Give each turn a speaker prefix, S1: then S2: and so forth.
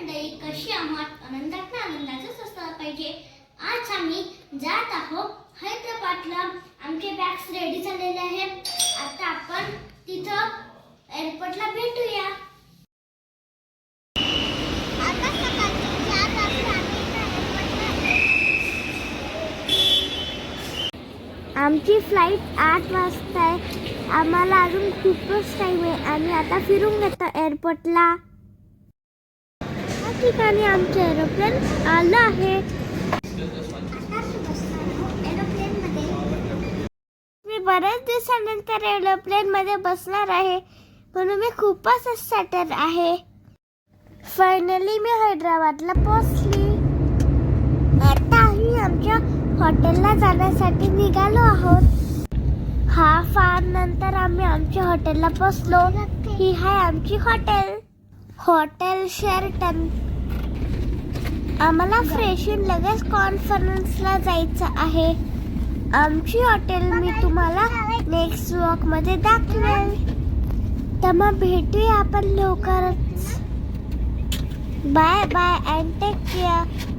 S1: मंडळी कशी आहात आनंदात ना आनंदाचंच असलं पाहिजे. आज आम्ही जात आहोत हैदराबादला. आमचे बॅग्स रेडी झालेले आहेत. आता आपण तिथं एअरपोर्टला भेटूया. आता आमची फ्लाईट आठ वाजता आहे आम्हाला अजून खूपच टाईम आहे. आम्ही आता फिरून घेतो एअरपोर्टला ठिकाणी आमचं एरोप्लेन आलं आहे. मी बऱ्याच दिवसानंतर एरोप्लेन मध्ये बसणार आहे. म्हणून मी खूपच एक्सायटेड आहे. फायनली मी हैदराबादला पोहोचली. आता आम्ही आमच्या हॉटेलला जाण्यासाठी निघालो आहोत. हा फार नंतर आम्ही आमच्या हॉटेलला पोहोचलो. ही आहे आमची हॉटेल. Hotel Sheraton. आम्हाला फ्रेश लगेच कॉन्फरन्सला जायचं आहे. आमची हॉटेल मी तुम्हाला नेक्स्ट वॉकमध्ये दाखवेल. तर मग भेटूया आपण लवकरच. Bye bye and take care